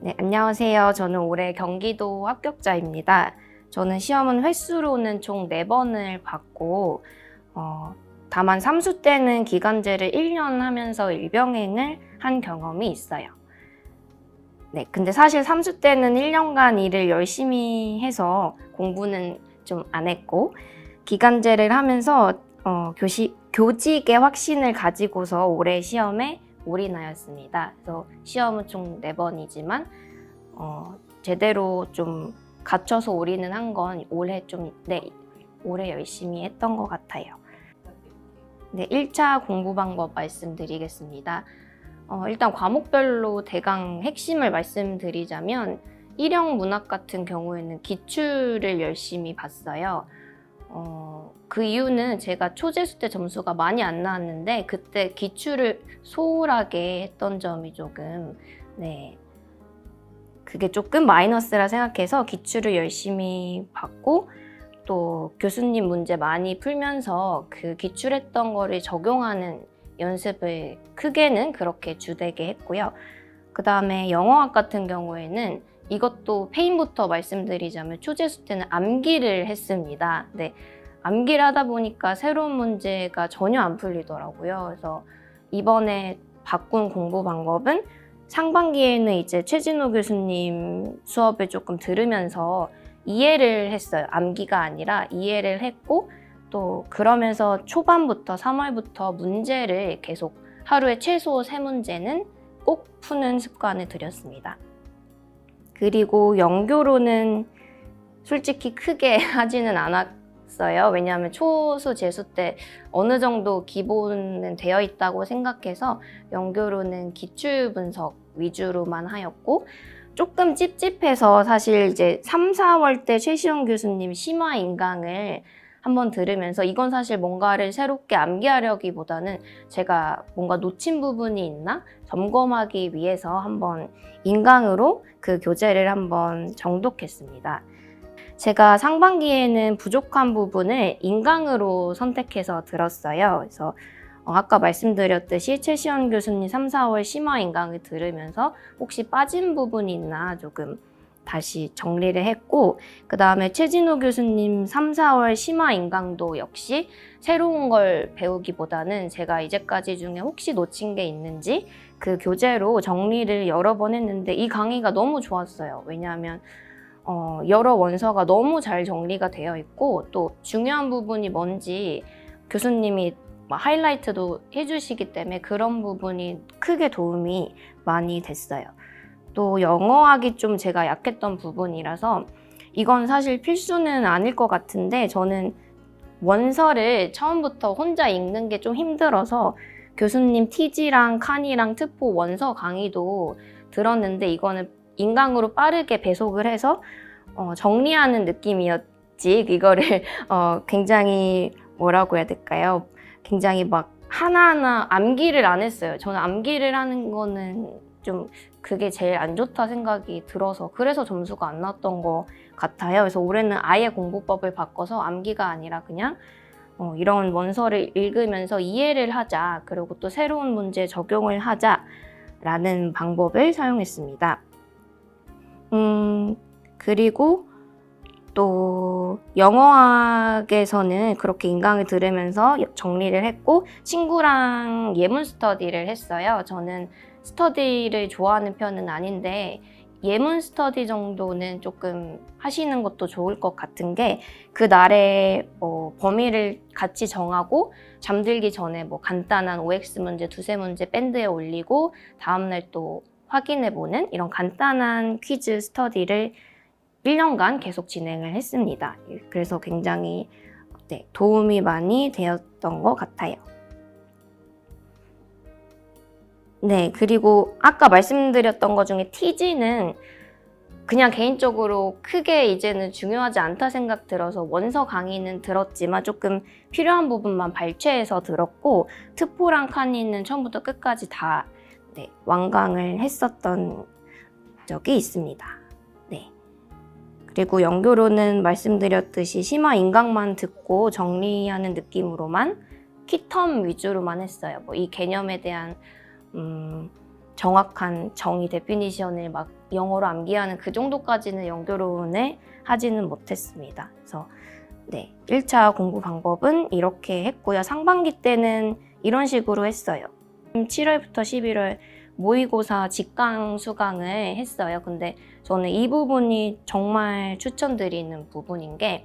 네, 안녕하세요. 저는 올해 경기도 합격자입니다. 저는 시험은 횟수로는 총 4번을 받고, 어, 다만 3수 때는 기간제를 1년 하면서 일병행을 한 경험이 있어요. 네, 근데 사실 3수 때는 1년간 일을 열심히 해서 공부는 좀 안 했고, 기간제를 하면서 어, 교시, 교직의 확신을 가지고서 올해 시험에 올인하였습니다. 그래서 시험은 총 4번이지만 어, 제대로 좀 갖춰서 올인은 한 건 올해 좀 네, 올해 열심히 했던 것 같아요. 네, 1차 공부 방법 말씀드리겠습니다. 어, 일단 과목별로 대강 핵심을 말씀드리자면 일형 문학 같은 경우에는 기출을 열심히 봤어요. 어, 그 이유는 제가 초재수 때 점수가 많이 안 나왔는데 그때 기출을 소홀하게 했던 점이 조금 네 그게 조금 마이너스라 생각해서 기출을 열심히 받고 또 교수님 문제 많이 풀면서 그 기출했던 거를 적용하는 연습을 크게는 그렇게 주되게 했고요. 그 다음에 영어학 같은 경우에는 이것도 페인부터 말씀드리자면 초재수 때는 암기를 했습니다. 네, 암기를 하다 보니까 새로운 문제가 전혀 안 풀리더라고요. 그래서 이번에 바꾼 공부 방법은 상반기에는 이제 최진호 교수님 수업을 조금 들으면서 이해를 했어요. 암기가 아니라 이해를 했고 또 그러면서 초반부터 3월부터 문제를 계속 하루에 최소 세 문제는 꼭 푸는 습관을 들였습니다. 그리고 연교로는 솔직히 크게 하지는 않았어요. 왜냐하면 초수 재수 때 어느 정도 기본은 되어 있다고 생각해서 연교로는 기출 분석 위주로만 하였고 조금 찝찝해서 사실 이제 3, 4월 때 최시영 교수님 심화 인강을 한번 들으면서 이건 사실 뭔가를 새롭게 암기하려기보다는 제가 뭔가 놓친 부분이 있나 점검하기 위해서 한번 인강으로 그 교재를 한번 정독했습니다. 제가 상반기에는 부족한 부분을 인강으로 선택해서 들었어요. 그래서 어, 아까 말씀드렸듯이 최시원 교수님 3, 4월 심화 인강을 들으면서 혹시 빠진 부분이 있나 조금 다시 정리를 했고 그 다음에 최진호 교수님 3, 4월 심화 인강도 역시 새로운 걸 배우기보다는 제가 이제까지 중에 혹시 놓친 게 있는지 그 교재로 정리를 여러 번 했는데 이 강의가 너무 좋았어요. 왜냐하면 어, 여러 원서가 너무 잘 정리가 되어 있고 또 중요한 부분이 뭔지 교수님이 막 하이라이트도 해주시기 때문에 그런 부분이 크게 도움이 많이 됐어요. 또 영어학이 좀 제가 약했던 부분이라서 이건 사실 필수는 아닐 것 같은데 저는 원서를 처음부터 혼자 읽는 게 좀 힘들어서 교수님 티지랑 칸이랑 트포 원서 강의도 들었는데 이거는 인강으로 빠르게 배속을 해서 어, 정리하는 느낌이었지 이거를 어, 굉장히 뭐라고 해야 될까요? 굉장히 막 하나하나 암기를 안 했어요. 저는 암기를 하는 거는 좀 그게 제일 안 좋다 생각이 들어서 그래서 점수가 안 나왔던 것 같아요. 그래서 올해는 아예 공부법을 바꿔서 암기가 아니라 그냥 어, 이런 원서를 읽으면서 이해를 하자. 그리고 또 새로운 문제 적용을 하자 라는 방법을 사용했습니다. 음, 그리고 또 영어학에서는 그렇게 인강을 들으면서 정리를 했고 친구랑 예문 스터디를 했어요. 저는 스터디를 좋아하는 편은 아닌데 예문 스터디 정도는 조금 하시는 것도 좋을 것 같은 게 그날의 뭐 범위를 같이 정하고 잠들기 전에 뭐 간단한 OX 문제 두세 문제 밴드에 올리고 다음날 또 확인해 보는 이런 간단한 퀴즈 스터디를 1년간 계속 진행을 했습니다. 그래서 굉장히 네, 도움이 많이 되었던 것 같아요. 네, 그리고 아까 말씀드렸던 것 중에 TG는 그냥 개인적으로 크게 이제는 중요하지 않다 생각 들어서 원서 강의는 들었지만 조금 필요한 부분만 발췌해서 들었고 트포랑 카니는 처음부터 끝까지 다 네, 완강을 했었던 적이 있습니다. 네. 그리고 연교로는 말씀드렸듯이 심화 인강만 듣고 정리하는 느낌으로만 키텀 위주로만 했어요. 뭐 이 개념에 대한 음, 정확한 정의 데피니션을 막 영어로 암기하는 그 정도까지는 영교론을 하지는 못했습니다. 그래서 네, 1차 공부 방법은 이렇게 했고요. 상반기 때는 이런 식으로 했어요. 7월부터 11월 모의고사 직강 수강을 했어요. 근데 저는 이 부분이 정말 추천드리는 부분인 게,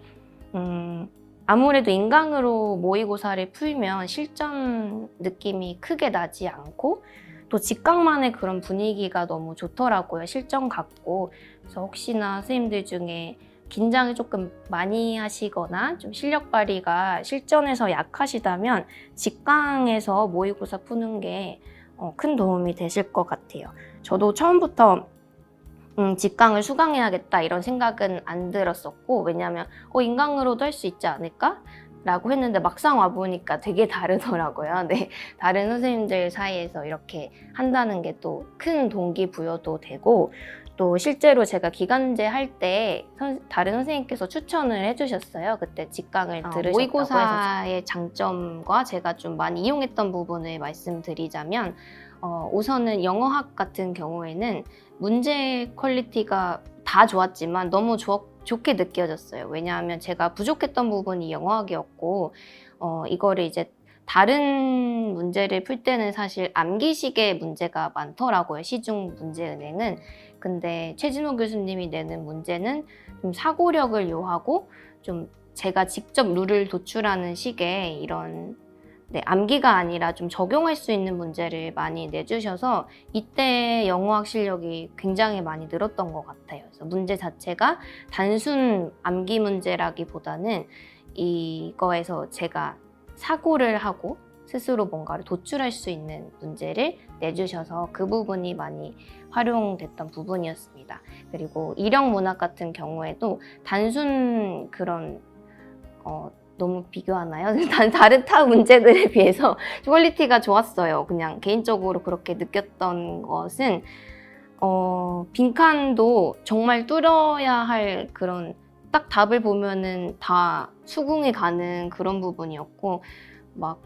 음, 아무래도 인강으로 모의고사를 풀면 실전 느낌이 크게 나지 않고, 또 직강만의 그런 분위기가 너무 좋더라고요. 실전 같고. 그래서 혹시나 선생님들 중에 긴장을 조금 많이 하시거나 좀 실력 발휘가 실전에서 약하시다면 직강에서 모의고사 푸는 게 어, 큰 도움이 되실 것 같아요. 저도 처음부터 음, 직강을 수강해야겠다 이런 생각은 안 들었었고 왜냐하면 어, 인강으로도 할 수 있지 않을까? 라고 했는데 막상 와보니까 되게 다르더라고요. 네, 다른 선생님들 사이에서 이렇게 한다는 게 또 큰 동기부여도 되고 또 실제로 제가 기간제 할 때 다른 선생님께서 추천을 해주셨어요. 그때 직강을 아, 들으셨다고 모의고사의 장점과 제가 좀 많이 이용했던 부분을 말씀드리자면 어, 우선은 영어학 같은 경우에는 문제 퀄리티가 다 좋았지만 너무 좋, 좋게 느껴졌어요. 왜냐하면 제가 부족했던 부분이 영어학이었고 어, 이거를 이제 다른 문제를 풀 때는 사실 암기식의 문제가 많더라고요. 시중 문제은행은. 근데 최진호 교수님이 내는 문제는 좀 사고력을 요하고 좀 제가 직접 룰을 도출하는 식의 이런 네, 암기가 아니라 좀 적용할 수 있는 문제를 많이 내주셔서 이때 영어학 실력이 굉장히 많이 늘었던 것 같아요. 그래서 문제 자체가 단순 암기 문제라기보다는 이거에서 제가 사고를 하고 스스로 뭔가를 도출할 수 있는 문제를 내주셔서 그 부분이 많이 활용됐던 부분이었습니다. 그리고 일형 문학 같은 경우에도 단순 그런 어, 너무 비교하나요? 다른 타 문제들에 비해서 퀄리티가 좋았어요. 그냥 개인적으로 그렇게 느꼈던 것은 어, 빈칸도 정말 뚫어야 할 그런 딱 답을 보면은 다 수긍이 가는 그런 부분이었고 막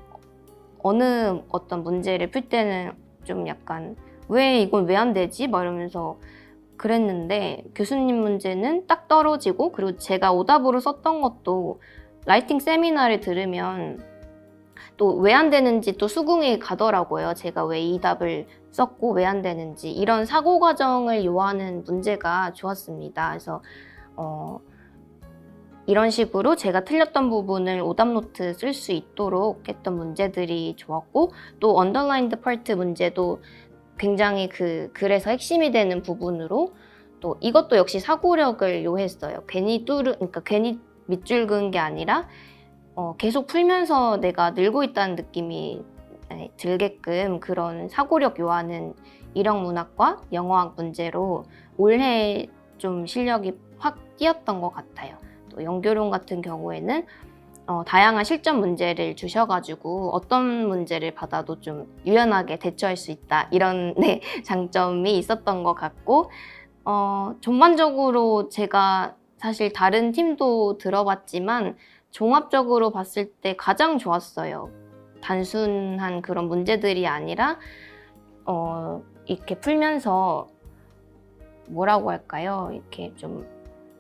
어느 어떤 문제를 풀 때는 좀 약간 왜 이건 왜 안 되지? 막 이러면서 그랬는데 교수님 문제는 딱 떨어지고 그리고 제가 오답으로 썼던 것도 라이팅 세미나를 들으면 또 왜 안 되는지 또 수긍이 가더라고요. 제가 왜 이 답을 썼고 왜 안 되는지 이런 사고 과정을 요하는 문제가 좋았습니다. 그래서 어, 이런 식으로 제가 틀렸던 부분을 오답 노트 쓸 수 있도록 했던 문제들이 좋았고 또 언더라인드 파트 문제도 굉장히 그 글에서 핵심이 되는 부분으로 또 이것도 역시 사고력을 요했어요. 괜히 뚫으 그러니까 괜히 밑줄 그은 게 아니라 어, 계속 풀면서 내가 늘고 있다는 느낌이 네, 들게끔 그런 사고력 요하는 일형 문학과 영어학 문제로 올해 좀 실력이 확 뛰었던 것 같아요. 또 연교론 같은 경우에는 어, 다양한 실전 문제를 주셔가지고 어떤 문제를 받아도 좀 유연하게 대처할 수 있다 이런 네, 장점이 있었던 것 같고 어, 전반적으로 제가 사실 다른 팀도 들어봤지만 종합적으로 봤을 때 가장 좋았어요. 단순한 그런 문제들이 아니라 어, 이렇게 풀면서 뭐라고 할까요? 이렇게 좀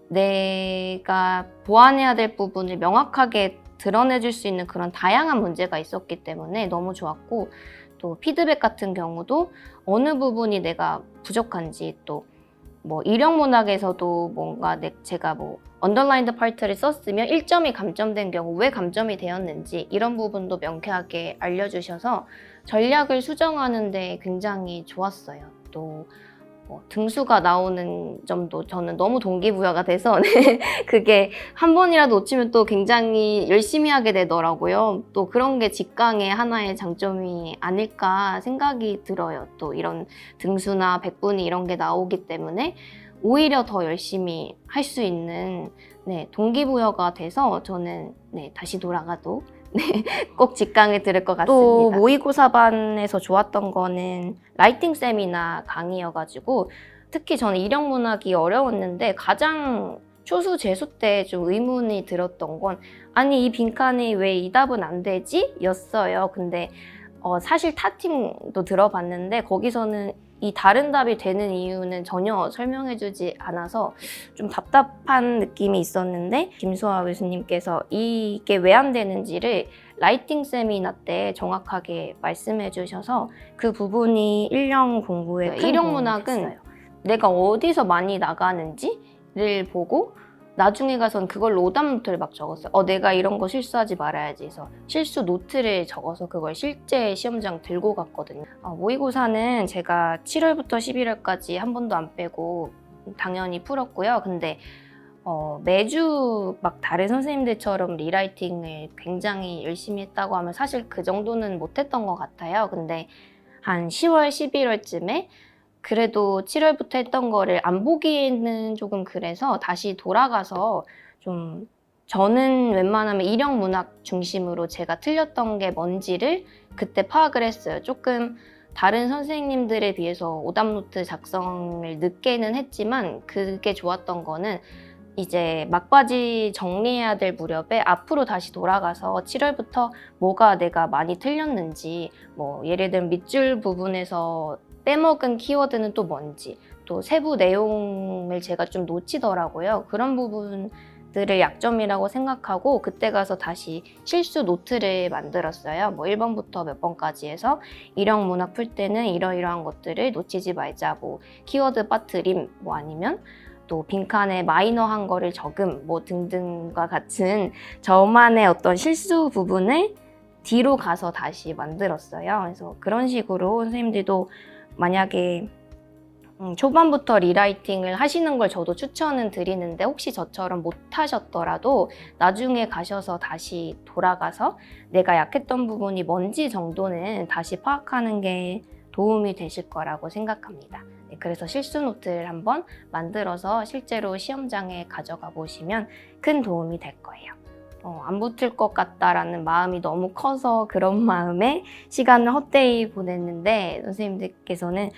내가 보완해야 될 부분을 명확하게 드러내줄 수 있는 그런 다양한 문제가 있었기 때문에 너무 좋았고 또 피드백 같은 경우도 어느 부분이 내가 부족한지 또 뭐 일형 문학에서도 뭔가 내, 제가 뭐 언더라인드 파트를 썼으면 1점이 감점된 경우 왜 감점이 되었는지 이런 부분도 명쾌하게 알려주셔서 전략을 수정하는 데 굉장히 좋았어요. 또 뭐 등수가 나오는 점도 저는 너무 동기부여가 돼서 네, 그게 한 번이라도 놓치면 또 굉장히 열심히 하게 되더라고요. 또 그런 게 직강의 하나의 장점이 아닐까 생각이 들어요. 또 이런 등수나 백분위 이런 게 나오기 때문에 오히려 더 열심히 할 수 있는 네, 동기부여가 돼서 저는 네, 다시 돌아가도 네, 꼭 직강에 들을 것 같습니다. 또 모의고사반에서 좋았던 거는 라이팅 세미나 강의여가지고 특히 저는 일형 문학이 어려웠는데 가장 초수 재수 때 좀 의문이 들었던 건 아니 이 빈칸이 왜이 답은 안 되지? 였어요. 근데 어, 사실 타 팀도 들어봤는데 거기서는 이 다른 답이 되는 이유는 전혀 설명해주지 않아서 좀 답답한 느낌이 있었는데 김수아 교수님께서 이게 왜 안 되는지를 라이팅 세미나 때 정확하게 말씀해 주셔서 그 부분이 일령 공부에 도움이 문학은. 내가 어디서 많이 나가는지를 보고 나중에 가선 그걸로 오답 노트를 막 적었어요. 어, 내가 이런 거 실수하지 말아야지 해서 실수 노트를 적어서 그걸 실제 시험장 들고 갔거든요. 어, 모의고사는 제가 7월부터 11월까지 한 번도 안 빼고 당연히 풀었고요. 근데 어, 매주 막 다른 선생님들처럼 리라이팅을 굉장히 열심히 했다고 하면 사실 그 정도는 못했던 것 같아요. 근데 한 10월, 11월쯤에 그래도 7월부터 했던 거를 안 보기에는 조금 그래서 다시 돌아가서 좀 저는 웬만하면 일형 문학 중심으로 제가 틀렸던 게 뭔지를 그때 파악을 했어요. 조금 다른 선생님들에 비해서 오답노트 작성을 늦게는 했지만 그게 좋았던 거는 이제 막바지 정리해야 될 무렵에 앞으로 다시 돌아가서 7월부터 뭐가 내가 많이 틀렸는지 뭐 예를 들면 밑줄 부분에서 빼먹은 키워드는 또 뭔지 또 세부 내용을 제가 좀 놓치더라고요. 그런 부분 들을 약점이라고 생각하고 그때 가서 다시 실수 노트를 만들었어요. 뭐 1번부터 몇 번까지 해서 일형 문학 풀 때는 이러이러한 것들을 놓치지 말자. 뭐 키워드 빠트림 뭐 아니면 또 빈칸에 마이너한 거를 적음 뭐 등등과 같은 저만의 어떤 실수 부분을 뒤로 가서 다시 만들었어요. 그래서 그런 식으로 선생님들도 만약에 음, 초반부터 리라이팅을 하시는 걸 저도 추천은 드리는데 혹시 저처럼 못 하셨더라도 나중에 가셔서 다시 돌아가서 내가 약했던 부분이 뭔지 정도는 다시 파악하는 게 도움이 되실 거라고 생각합니다. 네, 그래서 실수 노트를 한번 만들어서 실제로 시험장에 가져가 보시면 큰 도움이 될 거예요. 어, 안 붙을 것 같다라는 마음이 너무 커서 그런 마음에 시간을 헛되이 보냈는데 선생님들께서는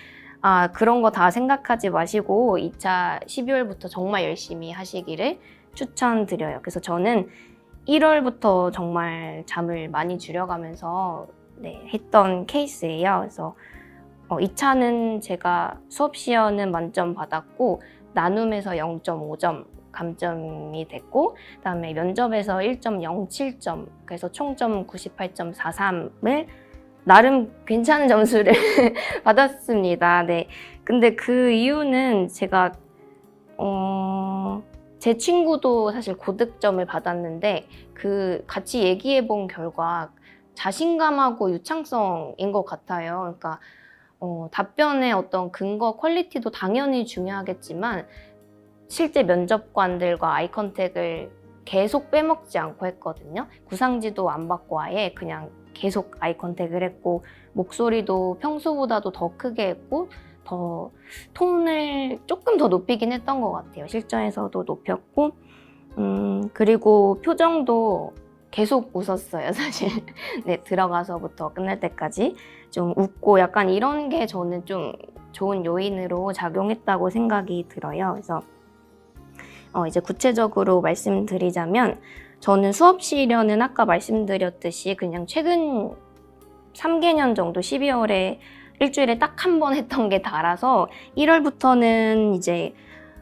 아, 그런 거 다 생각하지 마시고 2차 12월부터 정말 열심히 하시기를 추천드려요. 그래서 저는 1월부터 정말 잠을 많이 줄여가면서 네, 했던 케이스예요. 그래서 어, 2차는 제가 수업 시연은 만점 받았고 나눔에서 0.5점 감점이 됐고 그다음에 면접에서 1.07점 그래서 총점 98.43을 나름 괜찮은 점수를 받았습니다. 네. 근데 그 이유는 제가 어, 제 친구도 사실 고득점을 받았는데 그 같이 얘기해 본 결과 자신감하고 유창성인 것 같아요. 그러니까 어, 답변의 어떤 근거 퀄리티도 당연히 중요하겠지만 실제 면접관들과 아이 컨택을 계속 빼먹지 않고 했거든요. 구상지도 안 받고 아예 그냥 계속 아이 컨택을 했고 목소리도 평소보다도 더 크게 했고 더 톤을 조금 더 높이긴 했던 것 같아요. 실전에서도 높였고 음, 그리고 표정도 계속 웃었어요, 사실. 네, 들어가서부터 끝날 때까지 좀 웃고 약간 이런 게 저는 좀 좋은 요인으로 작용했다고 생각이 들어요. 그래서 어, 이제 구체적으로 말씀드리자면 저는 수업 시련은 아까 말씀드렸듯이 그냥 최근 3개년 정도 12월에 일주일에 딱 한 번 했던 게 달아서 1월부터는 이제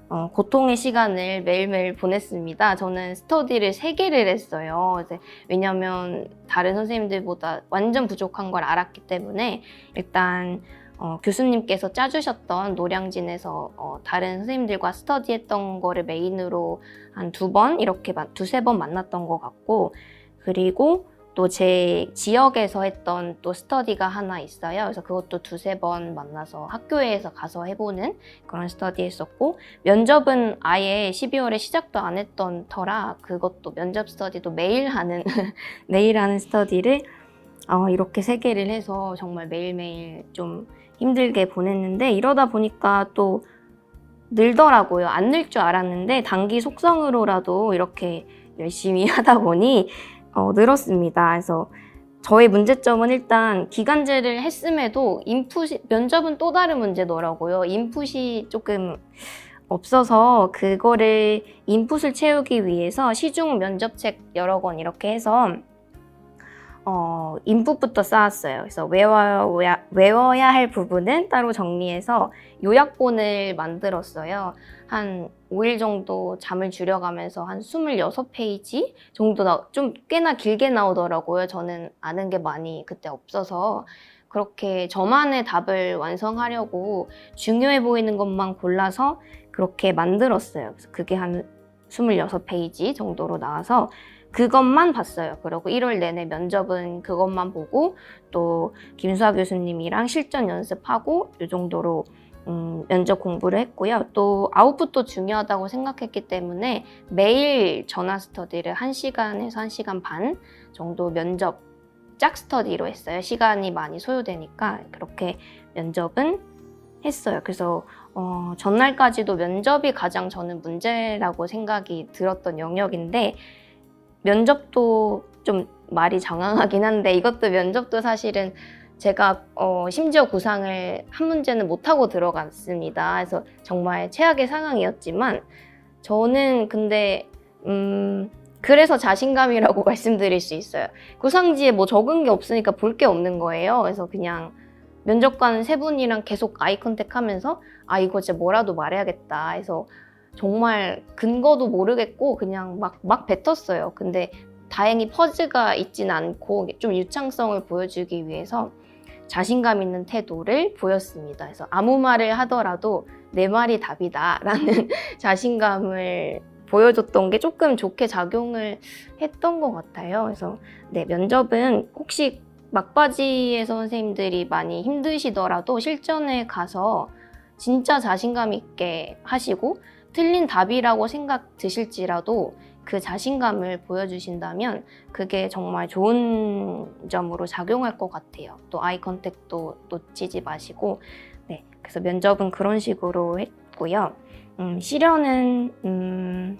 어, 고통의 시간을 매일매일 보냈습니다. 저는 스터디를 3개를 했어요. 왜냐면 다른 선생님들보다 완전 부족한 걸 알았기 때문에 일단 어, 교수님께서 짜주셨던 노량진에서 어, 다른 선생님들과 스터디했던 거를 메인으로 한 두 번 이렇게 마- 두세 번 만났던 것 같고 그리고 또 제 지역에서 했던 또 스터디가 하나 있어요. 그래서 그것도 두세 번 만나서 학교에서 가서 해보는 그런 스터디 했었고 면접은 아예 12월에 시작도 안 했던 터라 그것도 면접 스터디도 매일 하는 매일 하는 스터디를 어, 이렇게 세 개를 해서 정말 매일매일 좀 힘들게 보냈는데 이러다 보니까 또 늘더라고요. 안 늘 줄 알았는데 단기 속성으로라도 이렇게 열심히 하다 보니 어, 늘었습니다. 그래서 저의 문제점은 일단 기간제를 했음에도 인풋이 면접은 또 다른 문제더라고요. 인풋이 조금 없어서 그거를 인풋을 채우기 위해서 시중 면접책 여러 권 이렇게 해서 어, 인풋부터 쌓았어요. 그래서 외워야, 외워야 할 부분은 따로 정리해서 요약본을 만들었어요. 한 5일 정도 잠을 줄여가면서 한 26페이지 정도 나, 좀 꽤나 길게 나오더라고요. 저는 아는 게 많이 그때 없어서. 그렇게 저만의 답을 완성하려고 중요해 보이는 것만 골라서 그렇게 만들었어요. 그래서 그게 한 26페이지 정도로 나와서 그것만 봤어요. 그리고 1월 내내 면접은 그것만 보고 또 김수아 교수님이랑 실전 연습하고 이 정도로 음, 면접 공부를 했고요. 또 아웃풋도 중요하다고 생각했기 때문에 매일 전화 스터디를 1시간에서 1시간 반 정도 면접 짝 스터디로 했어요. 시간이 많이 소요되니까 그렇게 면접은 했어요. 그래서 어, 전날까지도 면접이 가장 저는 문제라고 생각이 들었던 영역인데 면접도 좀 말이 장황하긴 한데 이것도 면접도 사실은 제가 어, 심지어 구상을 한 문제는 못하고 들어갔습니다. 그래서 정말 최악의 상황이었지만 저는 근데 음, 그래서 자신감이라고 말씀드릴 수 있어요. 구상지에 뭐 적은 게 없으니까 볼 게 없는 거예요. 그래서 그냥 면접관 세 분이랑 계속 아이 컨택 하면서 아 이거 진짜 뭐라도 말해야겠다 해서 정말 근거도 모르겠고 그냥 막, 막 뱉었어요. 근데 다행히 퍼즈가 있진 않고 좀 유창성을 보여주기 위해서 자신감 있는 태도를 보였습니다. 그래서 아무 말을 하더라도 내 말이 답이다 라는 자신감을 보여줬던 게 조금 좋게 작용을 했던 것 같아요. 그래서 네, 면접은 혹시 막바지에 선생님들이 많이 힘드시더라도 실전에 가서 진짜 자신감 있게 하시고 틀린 답이라고 생각 드실지라도 그 자신감을 보여주신다면 그게 정말 좋은 점으로 작용할 것 같아요. 또 아이 컨택도 놓치지 마시고 네 그래서 면접은 그런 식으로 했고요. 음, 시련은 음,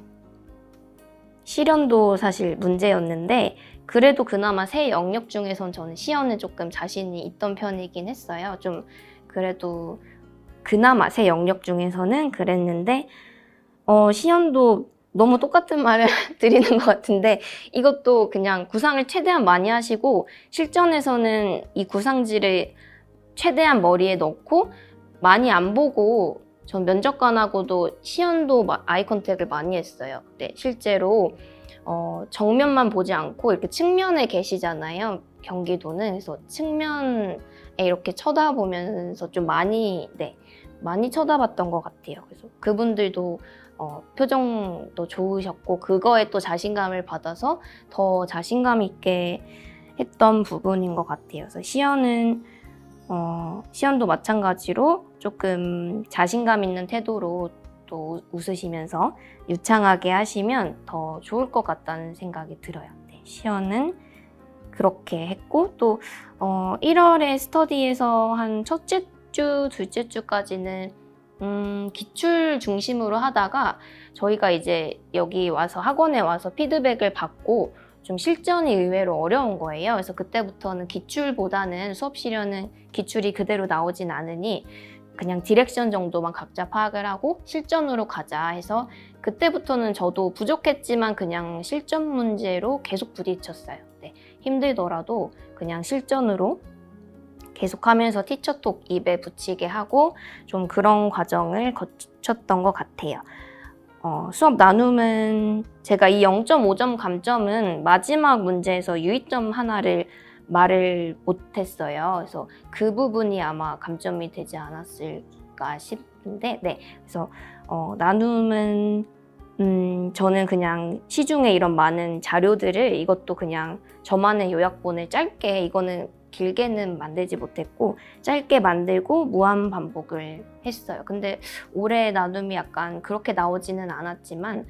시련도 사실 문제였는데 그래도 그나마 새 영역 중에선 저는 시연에 조금 자신이 있던 편이긴 했어요. 좀 그래도 그나마 새 영역 중에서는 그랬는데 어, 시연도 너무 똑같은 말을 드리는 것 같은데 이것도 그냥 구상을 최대한 많이 하시고 실전에서는 이 구상지를 최대한 머리에 넣고 많이 안 보고 전 면접관하고도 시연도 아이 컨택을 많이 했어요. 네, 실제로 어, 정면만 보지 않고 이렇게 측면에 계시잖아요. 경기도는 그래서 측면에 이렇게 쳐다보면서 좀 많이 네 많이 쳐다봤던 것 같아요. 그래서 그분들도 어, 표정도 좋으셨고 그거에 또 자신감을 받아서 더 자신감 있게 했던 부분인 것 같아요. 그래서 시연은 어, 시연도 마찬가지로 조금 자신감 있는 태도로 또 웃으시면서 유창하게 하시면 더 좋을 것 같다는 생각이 들어요. 네, 시연은 그렇게 했고 또 어, 1월에 스터디에서 한 첫째 주, 둘째 주까지는 음, 기출 중심으로 하다가 저희가 이제 여기 와서 학원에 와서 피드백을 받고 좀 실전이 의외로 어려운 거예요. 그래서 그때부터는 기출보다는 수업 시련은 기출이 그대로 나오진 않으니 그냥 디렉션 정도만 각자 파악을 하고 실전으로 가자 해서 그때부터는 저도 부족했지만 그냥 실전 문제로 계속 부딪혔어요. 네, 힘들더라도 그냥 실전으로 계속하면서 티처톡 입에 붙이게 하고 좀 그런 과정을 거쳤던 것 같아요. 어, 수업 나눔은 제가 이 0.5점 감점은 마지막 문제에서 유의점 하나를 말을 못했어요. 그래서 그 부분이 아마 감점이 되지 않았을까 싶은데, 네. 그래서 어, 나눔은 음, 저는 그냥 시중에 이런 많은 자료들을 이것도 그냥 저만의 요약본을 짧게 이거는 길게는 만들지 못했고 짧게 만들고 무한 반복을 했어요. 근데 올해 나눔이 약간 그렇게 나오지는 않았지만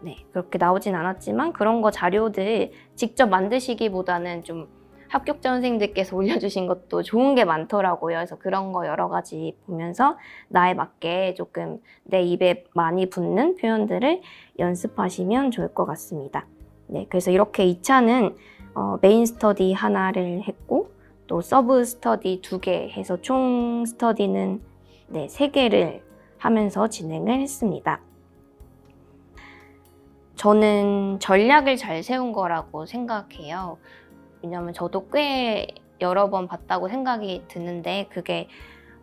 네, 그렇게 나오진 않았지만 그런 거 자료들 직접 만드시기보다는 좀 합격자 선생님들께서 올려주신 것도 좋은 게 많더라고요. 그래서 그런 거 여러 가지 보면서 나에 맞게 조금 내 입에 많이 붙는 표현들을 연습하시면 좋을 것 같습니다. 네, 그래서 이렇게 2차는 어, 메인 스터디 하나를 했고 또 서브 스터디 두 개 해서 총 스터디는 네, 세 개를 하면서 진행을 했습니다. 저는 전략을 잘 세운 거라고 생각해요. 왜냐면 저도 꽤 여러 번 봤다고 생각이 드는데 그게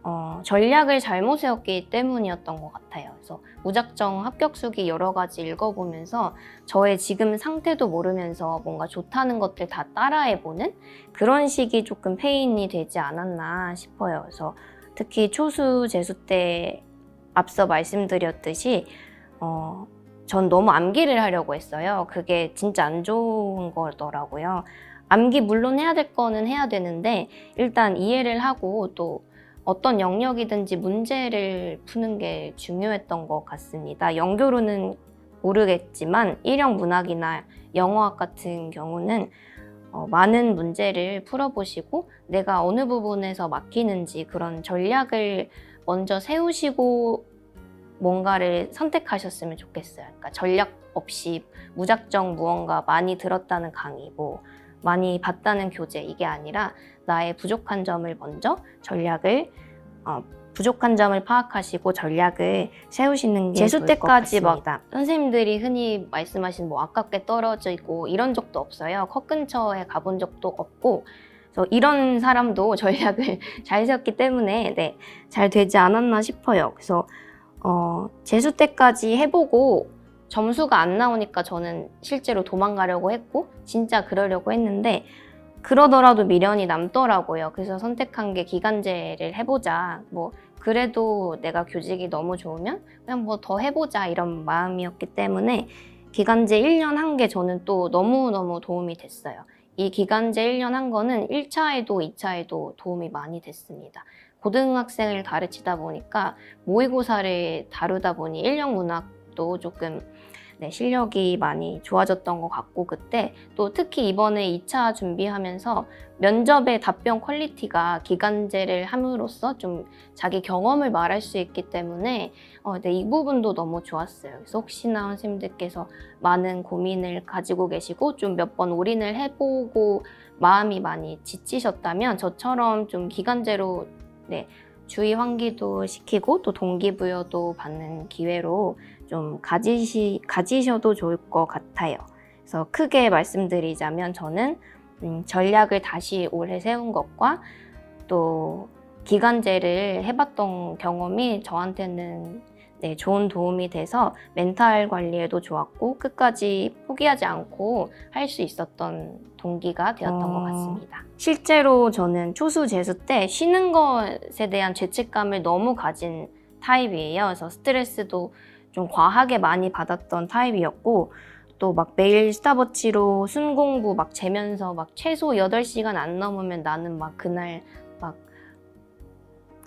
어, 전략을 잘못 세웠기 때문이었던 것 같아요. 그래서 무작정 합격 수기 여러 가지 읽어보면서 저의 지금 상태도 모르면서 뭔가 좋다는 것들 다 따라해보는 그런 식이 조금 페인이 되지 않았나 싶어요. 그래서 특히 초수, 재수 때 앞서 말씀드렸듯이 어, 전 너무 암기를 하려고 했어요. 그게 진짜 안 좋은 거더라고요. 암기 물론 해야 될 거는 해야 되는데 일단 이해를 하고 또 어떤 영역이든지 문제를 푸는 게 중요했던 것 같습니다. 연교로는 모르겠지만 일형 문학이나 영어학 같은 경우는 어, 많은 문제를 풀어보시고 내가 어느 부분에서 막히는지 그런 전략을 먼저 세우시고 뭔가를 선택하셨으면 좋겠어요. 그러니까 전략 없이 무작정 무언가 많이 들었다는 강의, 뭐 많이 봤다는 교재 이게 아니라 나의 부족한 점을 먼저 전략을 어, 부족한 점을 파악하시고 전략을 세우시는 게 재수 때까지 막 선생님들이 흔히 말씀하신 뭐 아깝게 떨어져 있고 이런 적도 없어요. 컷 근처에 가본 적도 없고 그래서 이런 사람도 전략을 잘 세웠기 때문에 네, 잘 되지 않았나 싶어요. 그래서 어, 재수 때까지 해보고 점수가 안 나오니까 저는 실제로 도망가려고 했고 진짜 그러려고 했는데 그러더라도 미련이 남더라고요. 그래서 선택한 게 기간제를 해보자. 뭐 그래도 내가 교직이 너무 좋으면 그냥 뭐 더 해보자 이런 마음이었기 때문에 기간제 1년 한 게 저는 또 너무너무 도움이 됐어요. 이 기간제 1년 한 거는 1차에도 2차에도 도움이 많이 됐습니다. 고등학생을 가르치다 보니까 모의고사를 다루다 보니 1년 문학도 조금 네, 실력이 많이 좋아졌던 것 같고 그때 또 특히 이번에 2차 준비하면서 면접의 답변 퀄리티가 기간제를 함으로써 좀 자기 경험을 말할 수 있기 때문에 어, 네, 이 부분도 너무 좋았어요. 그래서 혹시나 선생님들께서 많은 고민을 가지고 계시고 좀 몇 번 올인을 해보고 마음이 많이 지치셨다면 저처럼 좀 기간제로 네, 주의 환기도 시키고 또 동기부여도 받는 기회로 좀 가지시, 가지셔도 좋을 것 같아요. 그래서 크게 말씀드리자면 저는 음, 전략을 다시 올해 세운 것과 또 기간제를 해봤던 경험이 저한테는 네, 좋은 도움이 돼서 멘탈 관리에도 좋았고 끝까지 포기하지 않고 할 수 있었던 동기가 되었던 어. 것 같습니다. 실제로 저는 초수 재수 때 쉬는 것에 대한 죄책감을 너무 가진 타입이에요. 그래서 스트레스도 좀 과하게 많이 받았던 타입이었고 또 막 매일 스타버치로 순공부 막 재면서 막 최소 8시간 안 넘으면 나는 막 그날 막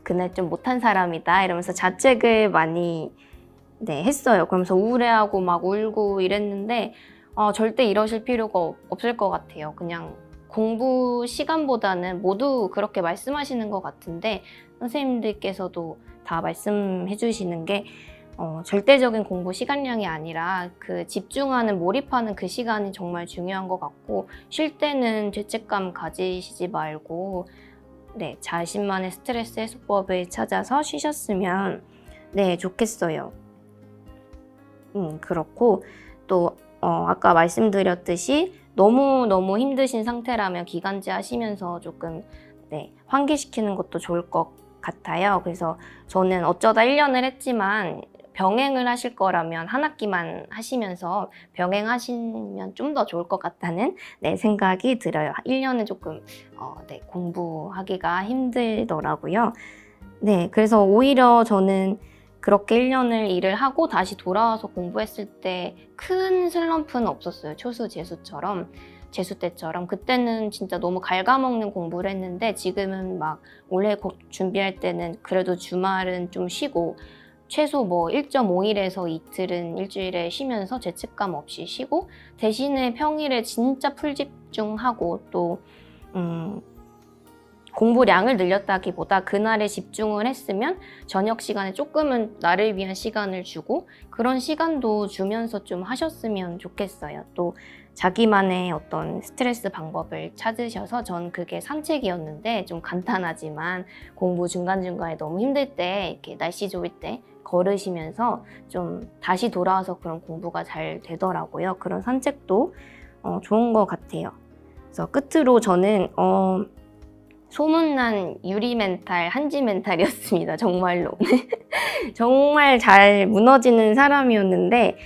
그날 좀 못한 사람이다 이러면서 자책을 많이 네, 했어요. 그러면서 우울해하고 막 울고 이랬는데 어, 절대 이러실 필요가 없- 없을 것 같아요. 그냥 공부 시간보다는 모두 그렇게 말씀하시는 것 같은데 선생님들께서도 다 말씀해 주시는 게 어, 절대적인 공부 시간량이 아니라 그 집중하는 몰입하는 그 시간이 정말 중요한 것 같고 쉴 때는 죄책감 가지시지 말고 네 자신만의 스트레스 해소법을 찾아서 쉬셨으면 네 좋겠어요. 음 그렇고 또 어, 아까 말씀드렸듯이 너무 너무 힘드신 상태라면 기간제 하시면서 조금 네 환기시키는 것도 좋을 것 같아요. 그래서 저는 어쩌다 1년을 했지만 병행을 하실 거라면 한 학기만 하시면서 병행하시면 좀 더 좋을 것 같다는 네, 생각이 들어요. 1년은 조금 어, 네, 공부하기가 힘들더라고요. 네, 그래서 오히려 저는 그렇게 1년을 일을 하고 다시 돌아와서 공부했을 때 큰 슬럼프는 없었어요. 초수, 재수처럼. 재수 때처럼. 그때는 진짜 너무 갉아먹는 공부를 했는데 지금은 막 올해 곡 준비할 때는 그래도 주말은 좀 쉬고 최소 뭐 1.5일에서 이틀은 일주일에 쉬면서 죄책감 없이 쉬고 대신에 평일에 진짜 풀 집중하고 또 음, 공부량을 늘렸다기보다 그날에 집중을 했으면 저녁 시간에 조금은 나를 위한 시간을 주고 그런 시간도 주면서 좀 하셨으면 좋겠어요. 또 자기만의 어떤 스트레스 방법을 찾으셔서 전 그게 산책이었는데 좀 간단하지만 공부 중간중간에 너무 힘들 때 이렇게 날씨 좋을 때 걸으시면서 좀 다시 돌아와서 그런 공부가 잘 되더라고요. 그런 산책도 어, 좋은 것 같아요. 그래서 끝으로 저는 어, 소문난 유리 멘탈, 한지 멘탈이었습니다. 정말로. 정말 잘 무너지는 사람이었는데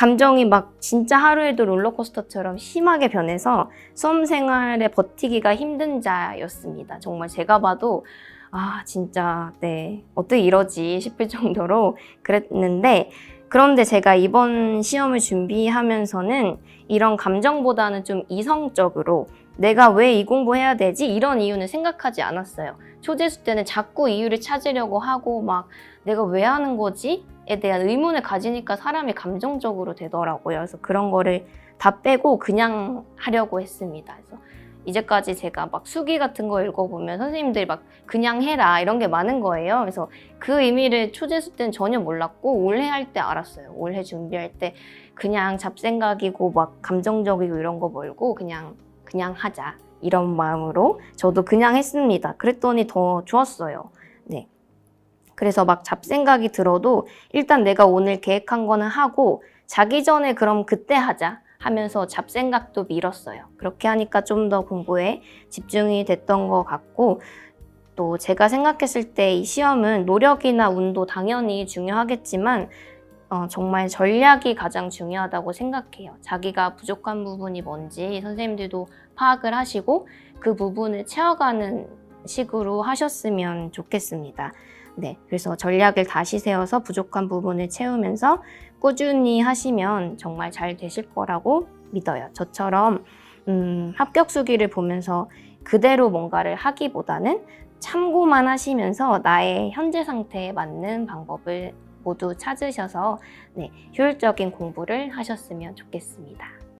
감정이 막 진짜 하루에도 롤러코스터처럼 심하게 변해서 수험 생활에 버티기가 힘든 자였습니다. 정말 제가 봐도 아 진짜 네 어떻게 이러지 싶을 정도로 그랬는데 그런데 제가 이번 시험을 준비하면서는 이런 감정보다는 좀 이성적으로 내가 왜 이 공부해야 되지? 이런 이유는 생각하지 않았어요. 초재수 때는 자꾸 이유를 찾으려고 하고 막 내가 왜 하는 거지? 에 대한 의문을 가지니까 사람이 감정적으로 되더라고요. 그래서 그런 거를 다 빼고 그냥 하려고 했습니다. 그래서 이제까지 제가 막 수기 같은 거 읽어보면 선생님들이 막 그냥 해라 이런 게 많은 거예요. 그래서 그 의미를 초재수 때는 전혀 몰랐고 올해 할 때 알았어요. 올해 준비할 때 그냥 잡생각이고 막 감정적이고 이런 거 말고 그냥 그냥 하자 이런 마음으로 저도 그냥 했습니다. 그랬더니 더 좋았어요. 네. 그래서 막 잡생각이 들어도 일단 내가 오늘 계획한 거는 하고 자기 전에 그럼 그때 하자 하면서 잡생각도 밀었어요. 그렇게 하니까 좀 더 공부에 집중이 됐던 것 같고 또 제가 생각했을 때 이 시험은 노력이나 운도 당연히 중요하겠지만 어, 정말 전략이 가장 중요하다고 생각해요. 자기가 부족한 부분이 뭔지 선생님들도 파악을 하시고 그 부분을 채워가는 식으로 하셨으면 좋겠습니다. 네, 그래서 전략을 다시 세워서 부족한 부분을 채우면서 꾸준히 하시면 정말 잘 되실 거라고 믿어요. 저처럼 음, 합격 수기를 보면서 그대로 뭔가를 하기보다는 참고만 하시면서 나의 현재 상태에 맞는 방법을 모두 찾으셔서 네, 효율적인 공부를 하셨으면 좋겠습니다.